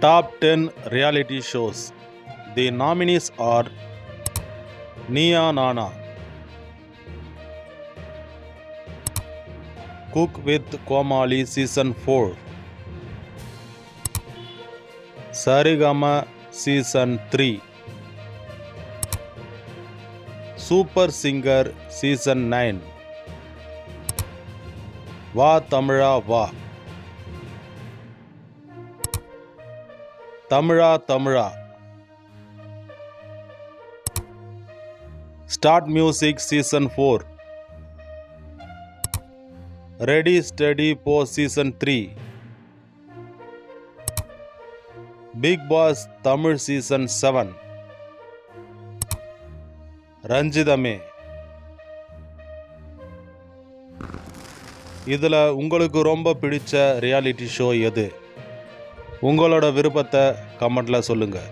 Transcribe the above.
top 10 reality shows. The nominees are Nia Nana, Cook with Komali Season 4, Sarigama Season 3, Super Singer Season 9, Va Tamra Va. தமிழா தமிழா. Start music season four ready steady போ season three Bigg Boss Tamil season seven Ranjithame இதில் உங்களுக்கு ரொம்ப பிடிச்ச reality show எது? உங்களோட விருப்பத்தை கமெண்ட்டில் சொல்லுங்கள்